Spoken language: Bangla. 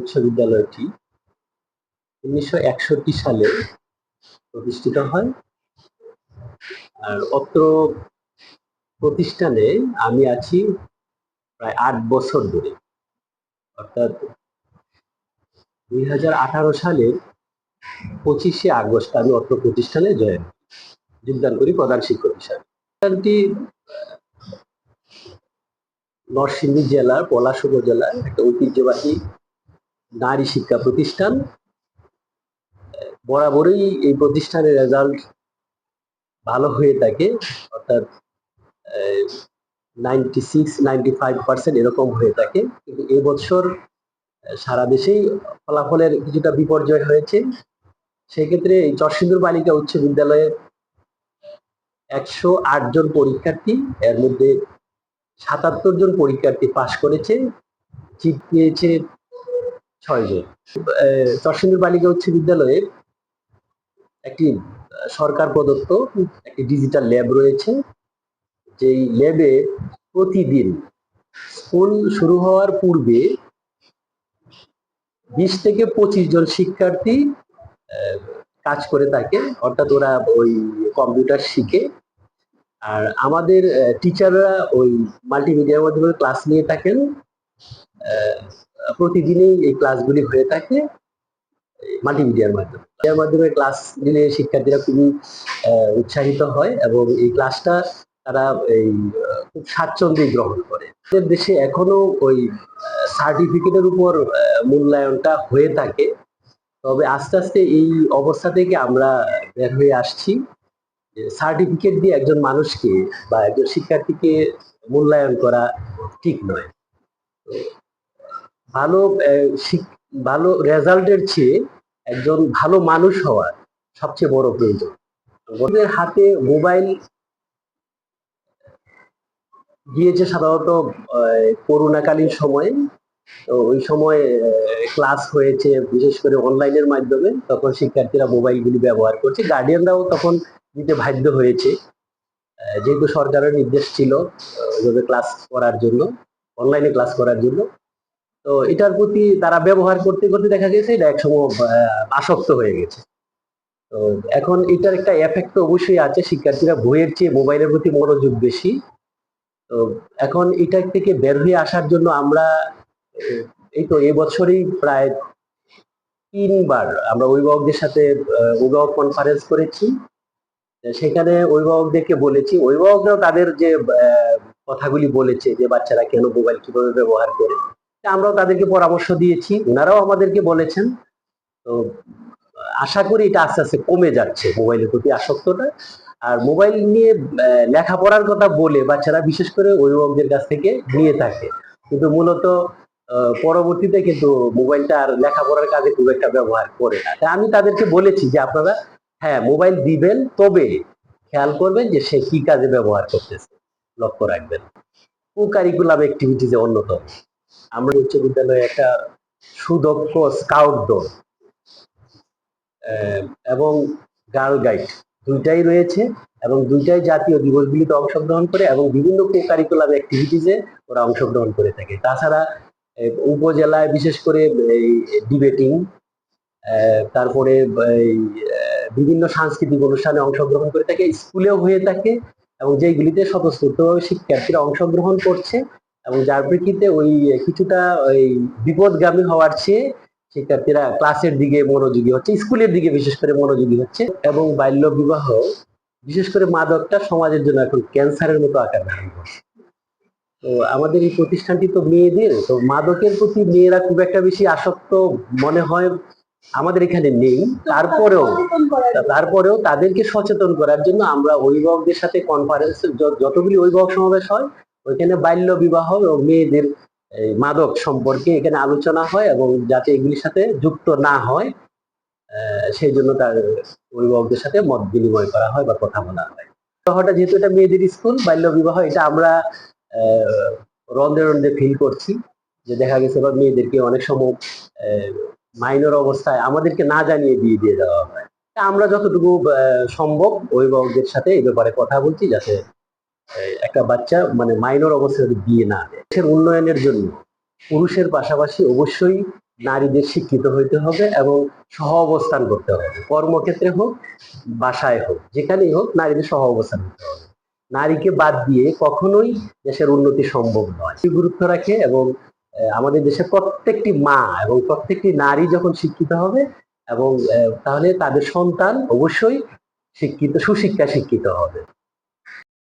উচ্চ বিদ্যালয়টি উনিশশো সালে প্রতিষ্ঠিত হয়। আর অত্র প্রতিষ্ঠানে আমি আছি প্রায় আট বছর ধরে। অর্থাৎ দুই হাজার আঠারো সালের পঁচিশে আগস্ট আমি অত্র প্রতিষ্ঠানে জয়েন যোগদান করি প্রধান শিক্ষক হিসাবে। প্রতিষ্ঠানটি নরসিংদী জেলার পলাশ উপজেলার একটা ঐতিহ্যবাহী নারী শিক্ষা প্রতিষ্ঠান, বরাবরই এই প্রতিষ্ঠানের রেজাল্ট ভালো হয়ে থাকে, অর্থাৎ ninety six ninety five percent এরকম হয়ে থাকে। কিন্তু এবছর সারা দেশেই ফলাফলের কিছুটা বিপর্যয় হয়েছে। সেক্ষেত্রে এই চরসিন্দুর বালিকা উচ্চ বিদ্যালয়ে একশো আট জন পরীক্ষার্থী, এর মধ্যে সাতাত্তর জন পরীক্ষার্থী পাশ করেছে। চিট পেয়েছে ছয় জন। চরসিন্দুর বালিকা উচ্চ বিদ্যালয়ে একটি সরকার প্রদত্ত একটি ডিজিটাল ল্যাব রয়েছে। যেই ল্যাবে প্রতিদিন স্কুল শুরু হওয়ার পূর্বে বিশ থেকে পঁচিশ জন শিক্ষার্থী কাজ করে থাকে। অর্থাৎ ওরা ওই কম্পিউটার শিখে। আর আমাদের টিচাররা ওই মাল্টিমিডিয়ার মাধ্যমে ক্লাস নিয়ে থাকেন। প্রতিদিনই এই ক্লাসগুলি হয়ে থাকে মাল্টিমিডিয়ার মাধ্যমে। এর মাধ্যমে ক্লাস নিলে শিক্ষার্থীরা খুবই উৎসাহিত হয় এবং এই ক্লাসটা তারা এই খুব স্বাচ্ছন্দ্যে গ্রহণ করে। আমাদের দেশে এখনও ওই সার্টিফিকেটের উপর মূল্যায়নটা হয়ে থাকে। তবে আস্তে আস্তে এই অবস্থা থেকে আমরা বের হয়ে আসছি সার্টিফিকেট দিয়ে একজন মানুষকে বা একজন শিক্ষার্থীকে মূল্যায়ন করা ঠিক নয়। ভালো ভালো রেজাল্টের চেয়ে একজন ভালো মানুষ হওয়া সবচেয়ে বড় প্রয়োজন। ওদের হাতে মোবাইল গিয়েছে সাধারণত করোনাকালীন সময়ে। ওই সময় ক্লাস হয়েছে, বিশেষ করে অনলাইনের মাধ্যমে। তখন শিক্ষার্থীরা মোবাইলগুলি ব্যবহার করছে। গার্ডিয়ানরাও তখন দিতে বাধ্য হয়েছে। যেহেতু সরকারের নির্দেশ ছিল ক্লাস করার জন্য, অনলাইনে ক্লাস করার জন্য। তো এটার প্রতি তারা ব্যবহার করতে করতে দেখা গেছে এটা একসময় আসক্ত হয়ে গেছে। তো এখন এটার একটা এফেক্ট তো অবশ্যই আছে, শিক্ষার্থীরা বইয়ের চেয়ে মোবাইলের প্রতি মনোযোগ বেশি। তো এখন এটা থেকে বের হয়ে আসার জন্য আমরা এই তো এবছরই প্রায় তিনবার আমরা অভিভাবকদের সাথে অভিভাবক কনফারেন্স করেছি। সেখানে অভিভাবকদেরকে বলেছি, অভিভাবকরাও তাদের যে কথাগুলি বলেছে যে বাচ্চারা কেন মোবাইল কীভাবে ব্যবহার করে। আমরাও তাদেরকে পরামর্শ দিয়েছি। ওনারাও আমাদেরকে বলেছেন। তো, আশা করি এটা আস্তে আস্তে কমে যাচ্ছে মোবাইলের প্রতি আসক্তটা। আর মোবাইল নিয়ে লেখাপড়ার কথা বলে বাচ্চারা বিশেষ করে অভিভাবকদের কাছ থেকে নিয়ে থাকে। কিন্তু মূলত পরবর্তীতে কিন্তু মোবাইলটা আর লেখাপড়ার কাজে খুব একটা ব্যবহার করে না। তা আমি তাদেরকে বলেছি যে আপনারা হ্যাঁ মোবাইল দিবেন, তবে খেয়াল করবেন যে সে কি কাজে ব্যবহার করতেছে। লক্ষ্য রাখবেন। কো কারিকুলাম অ্যাক্টিভিটিজে অন্যতম। আমরা উচ্চ বিদ্যালয়ে একটা সুদক্ষ স্কাউট দল। এবং গার্ল গাইড দুইটাই রয়েছে এবং দুইটাই জাতীয় দিবসগুলিতে অংশগ্রহণ করে এবং বিভিন্ন কো কারিকুলাম অ্যাক্টিভিটিজে ওরা অংশগ্রহণ করে থাকে। তাছাড়া উপজেলায় বিশেষ করে ডিবেটিং তারপরে বিভিন্ন সাংস্কৃতিক অনুষ্ঠানে অংশগ্রহণ করে থাকে, স্কুলেও হয়ে থাকে এবং যেগুলিতে স্বতঃস্ফূর্তভাবে শিক্ষার্থীরা অংশগ্রহণ করছে। এবং যার প্রেক্ষিতে ওই কিছুটা ওই বিপদগামী হওয়ার চেয়ে শিক্ষার্থীরা ক্লাসের দিকে মনোযোগী হচ্ছে স্কুলের দিকে বিশেষ করে মনোযোগী হচ্ছে এবং বাল্য বিবাহ, বিশেষ করে মাদকটা সমাজের জন্য এখন ক্যান্সারের মতো আকার ধারণ করছে। তো আমাদের এই প্রতিষ্ঠানটি তো মেয়েদের, তো মাদকের প্রতি মেয়েরা খুব একটা বেশি আসক্ত মনে হয় আমাদের এখানে নেই। তারপরেও তারপরেও তাদেরকে সচেতন করার জন্য আমরা অভিভাবকদের সাথে কনফারেন্স যতগুলি অভিভাবক সমাবেশ হয় ওইখানে বাল্য বিবাহ এবং মেয়েদের মাদক সম্পর্কে এখানে আলোচনা হয় এবং যাতে এগুলির সাথে যুক্ত না হয় সেই জন্য তার অভিভাবকদের সাথে মত বিনিময় করা হয় বা কথা বলা হয়। যেহেতু এটা মেয়েদের স্কুল, বাল্য বিবাহ, এটা আমরা রন্ধে রন্ধে ফিল করছি যে দেখা গেছে বা মেয়েদেরকে অনেক সময় মাইনর অবস্থায় আমাদেরকে না জানিয়ে বিয়ে দিয়ে দেওয়া হয়। আমরা যতটুকু সম্ভব অভিভাবকদের সাথে এই ব্যাপারে কথা বলছি যাতে একটা বাচ্চা মানে মাইনর অবস্থায় যাতে বিয়ে না দেশের উন্নয়নের জন্য পুরুষের পাশাপাশি অবশ্যই নারীদের শিক্ষিত হইতে হবে এবং সহ অবস্থান করতে হবে। কর্মক্ষেত্রে হোক, বাসায় হোক, যেখানেই হোক নারীদের সহ অবস্থান করতে হবে। নারীকে বাদ দিয়ে কখনোই দেশের উন্নতি সম্ভব নয়। গুরুত্ব রাখে এবং আমাদের দেশের প্রত্যেকটি মা এবং প্রত্যেকটি নারী যখন শিক্ষিত হবে এবং তাহলে তাদের সন্তান অবশ্যই শিক্ষিত সুশিক্ষা শিক্ষিত হবে।